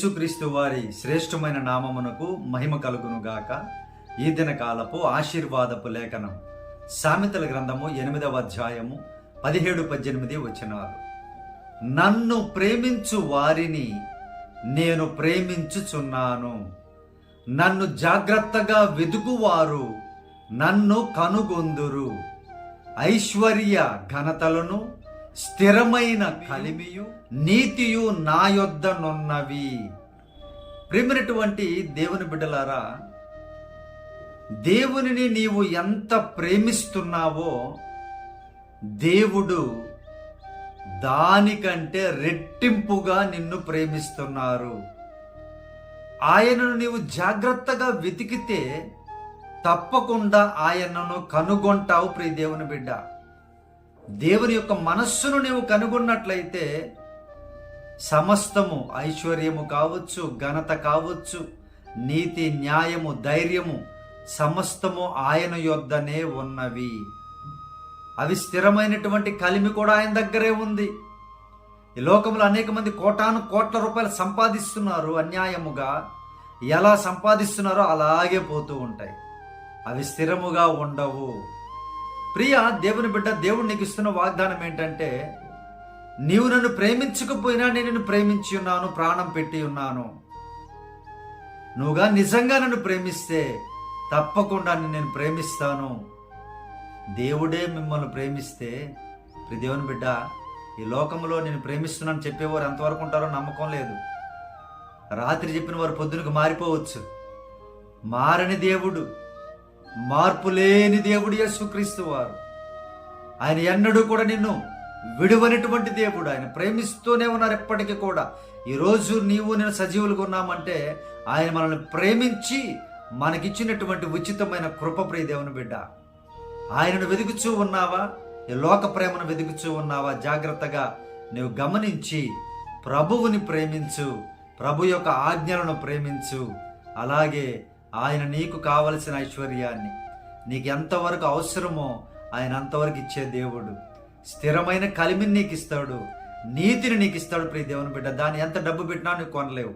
యేసుక్రీస్తు వారి శ్రేష్టమైన నామమునకు మహిమ కలుగును గాక ఈ దిన కాలపు ఆశీర్వాదపు లేఖనం. సామెతల గ్రంథము ఎనిమిదవ అధ్యాయము పదిహేడు పద్దెనిమిది వచ్చినారు నన్ను ప్రేమించు వారిని నేను ప్రేమించుచున్నాను. నన్ను జాగ్రత్తగా వెదుకువారు నన్ను కనుగొందురు. ఐశ్వర్య ఘనతలను స్థిరమైన కలిమియు నీతియు నా యొద్దనున్నవి ప్రేమినటువంటి దేవుని బిడ్డలారా దేవునిని నీవు ఎంత ప్రేమిస్తున్నావో దేవుడు దానికంటే రెట్టింపుగా నిన్ను ప్రేమిస్తున్నారు. ఆయనను నీవు జాగ్రత్తగా వెతికితే తప్పకుండా ఆయనను కనుగొంటావు ప్రియ దేవుని బిడ్డ. దేవుని యొక్క మనస్సును నీవు కనుగొన్నట్లయితే సమస్తము ఐశ్వర్యము కావచ్చు ఘనత కావచ్చు నీతి న్యాయము ధైర్యము సమస్తము ఆయన యొద్దనే ఉన్నవి. అవి స్థిరమైనటువంటి కలిమి కూడా ఆయన దగ్గరే ఉంది. ఈ లోకంలో అనేక మంది కోటాను కోట్ల రూపాయలు సంపాదిస్తున్నారు అన్యాయముగా. ఎలా సంపాదిస్తున్నారో అలాగే పోతూ ఉంటాయి. అవి స్థిరముగా ఉండవు. ప్రియ దేవుని బిడ్డ దేవుడు నీకు ఇస్తున్న వాగ్దానం ఏంటంటే నీవు నన్ను ప్రేమించకపోయినా నేను నిన్ను ప్రేమించి ఉన్నాను ప్రాణం పెట్టి ఉన్నాను. నువ్వుగా నిజంగా నన్ను ప్రేమిస్తే తప్పకుండా నేను ప్రేమిస్తాను. దేవుడే మిమ్మల్ని ప్రేమిస్తే ప్రియ దేవుని బిడ్డ ఈ లోకంలో నేను ప్రేమిస్తున్నాను చెప్పేవారు ఎంతవరకు ఉంటారో నమ్మకం లేదు. రాత్రి చెప్పిన వారు పొద్దునకు మారిపోవచ్చు. మారని దేవుడు మార్పు లేని దేవుడు యేసుక్రీస్తు వారు. ఆయన ఎన్నడూ కూడా నిన్ను విడువనటువంటి దేవుడు. ఆయన ప్రేమిస్తూనే ఉన్నారు ఎప్పటికీ కూడా. ఈరోజు నీవు నేను సజీవులుగా ఉన్నామంటే ఆయన మనల్ని ప్రేమించి మనకిచ్చినటువంటి ఉచితమైన కృపప్రియ దేవుని బిడ్డ. ఆయనను వెతుకుచూ ఉన్నావా? ఈ లోక ప్రేమను వెతుకుచూ ఉన్నావా? జాగ్రత్తగా నువ్వు గమనించి ప్రభువుని ప్రేమించు ప్రభు యొక్క ఆజ్ఞలను ప్రేమించు. అలాగే ఆయన నీకు కావలసిన ఐశ్వర్యాన్ని నీకు ఎంతవరకు అవసరమో ఆయన అంతవరకు ఇచ్చే దేవుడు. స్థిరమైన కలిమిని నీకు ఇస్తాడు నీతిని నీకు ఇస్తాడు ప్రియ దేవుని బిడ్డ. దాన్ని ఎంత డబ్బు పెట్టినా నువ్వు కొనలేవు.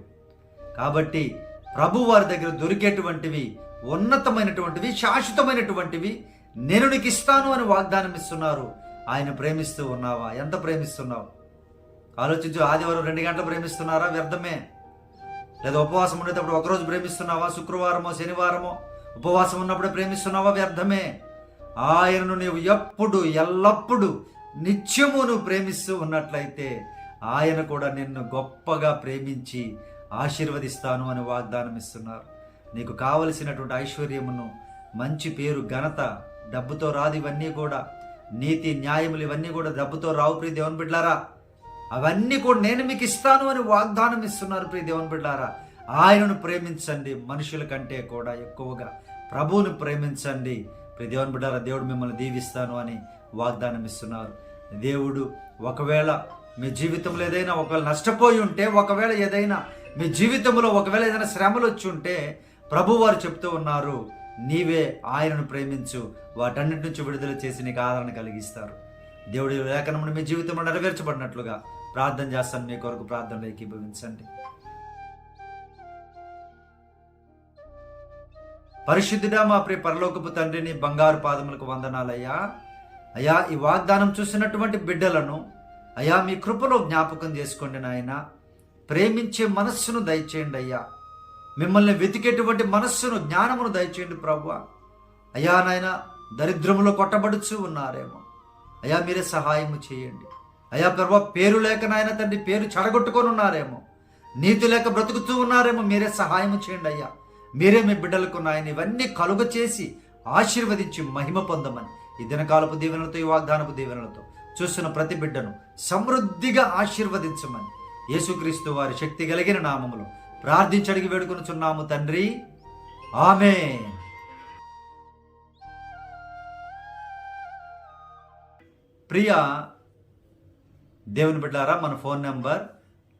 కాబట్టి ప్రభు వారి దగ్గర దొరికేటువంటివి ఉన్నతమైనటువంటివి శాశ్వతమైనటువంటివి నేను నీకు ఇస్తాను అని వాగ్దానం ఇస్తున్నారు ఆయన ప్రేమిస్తూ ఉన్నావా? ఎంత ప్రేమిస్తున్నావు? ఆలోచించు ఆదివారం రెండు గంటలు ప్రేమిస్తున్నారా? వ్యర్థమే. లేదా ఉపవాసం ఉండేటప్పుడు ఒకరోజు ప్రేమిస్తున్నావా? శుక్రవారమో శనివారమో? ఉపవాసం ఉన్నప్పుడు ప్రేమిస్తున్నావా? వ్యర్థమే. ఆయనను నీవు ఎప్పుడు ఎల్లప్పుడు నిత్యము నువ్వు ప్రేమిస్తూ ఉన్నట్లయితే ఆయన కూడా నిన్ను గొప్పగా ప్రేమించి ఆశీర్వదిస్తాను అని వాగ్దానం ఇస్తున్నారు. నీకు కావలసినటువంటి ఐశ్వర్యమును మంచి పేరు ఘనత డబ్బుతో రాదు ఇవన్నీ కూడా. నీతి న్యాయములు ఇవన్నీ కూడా డబ్బుతో రావు ప్రీ దేవుని బిడ్లారా అవన్నీ కూడా నేను మీకు ఇస్తాను అని వాగ్దానం ఇస్తున్నారు ప్రియ దేవుని బిడ్డారా. ఆయనను ప్రేమించండి మనుషుల కంటే కూడా ఎక్కువగా. ప్రభువును ప్రేమించండి. ప్రియ దేవుని బిడ్డారా దేవుడు మిమ్మల్ని దీవిస్తాను అని వాగ్దానం ఇస్తున్నారు. దేవుడు ఒకవేళ మీ జీవితంలో ఏదైనా ఒకవేళ నష్టపోయి ఉంటే ఒకవేళ ఏదైనా మీ జీవితంలో ఒకవేళ ఏదైనా శ్రమలు వచ్చి ఉంటే ప్రభు వారు చెప్తూ ఉన్నారు నీవే ఆయనను ప్రేమించు. వాటన్నిటి నుంచి విడుదల చేసి నీకు ఆదరణ కలిగిస్తారు. దేవుడి లేఖనమును మీ జీవితంలో నెరవేర్చబడినట్లుగా ప్రార్థన చేస్తాను మీ కొరకు ప్రార్థన ఏకీభవించండి. పరిశుద్ధుడా మా ప్రియ పరలోకపు తండ్రిని బంగారు పాదములకు వందనాలయ్యా. అయ్యా ఈ వాగ్దానం చూసినటువంటి బిడ్డలను అయ్యా మీ కృపలో జ్ఞాపకం చేసుకోండి నాయన. ప్రేమించే మనస్సును దయచేయండి అయ్యా. మిమ్మల్ని వెతికేటువంటి మనస్సును జ్ఞానమును దయచేయండి ప్రభు అయ్యా నాయన దరిద్రములో కొట్టబడుచు ఉన్నారేమో. అయ్యా మీరే సహాయము చేయండి. అయ్యా ప్రభా పేరు లేక నాయన తండ్రి పేరు చెడగొట్టుకొని ఉన్నారేమో. నీతి లేక బ్రతుకుతూ ఉన్నారేమో మీరే సహాయం చేయండి అయ్యా. మీరే మీ బిడ్డలకు నాయన ఇవన్నీ కలుగ చేసి ఆశీర్వదించి మహిమ పొందమని. ఈ దినకాలపు దీవెనలతో ఈ వాగ్దానపు దీవెనలతో చూస్తున్న ప్రతి బిడ్డను సమృద్ధిగా ఆశీర్వదించమని. యేసుక్రీస్తు వారి శక్తి కలిగిన నామములు ప్రార్థించడికి వేడుకొనుచున్నాము తండ్రి. ఆమె ప్రియ దేవుని బిడ్డారా మన phone number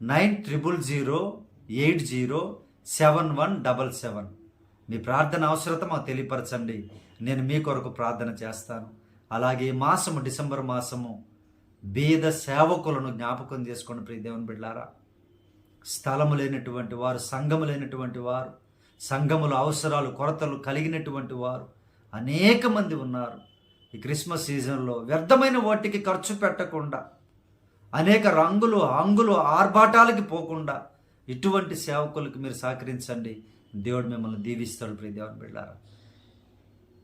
nine triple zero eight zero seven one double seven. మీ ప్రార్థన అవసరత మాకు తెలియపరచండి. నేను మీ కొరకు ప్రార్థన చేస్తాను. అలాగే ఈ మాసము డిసెంబర్ మాసము బీద సేవకులను జ్ఞాపకం చేసుకోండి ప్రియ దేవుని బిడ్డారా. స్థలము లేనటువంటి వారు సంఘము లేనటువంటి వారు సంఘముల అవసరాలు కొరతలు కలిగినటువంటి వారు అనేక మంది ఉన్నారు. ఈ క్రిస్మస్ సీజన్లో వ్యర్థమైన వాటికి ఖర్చు పెట్టకుండా అనేక రంగులు అంగులు ఆర్భాటాలకి పోకుండా ఇటువంటి సేవకులకు మీరు సహకరించండి. దేవుడు మిమ్మల్ని దీవిస్తాడు ప్రియ దేవుని బిళ్ళారా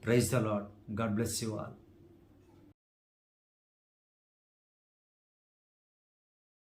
praise the Lord God bless you all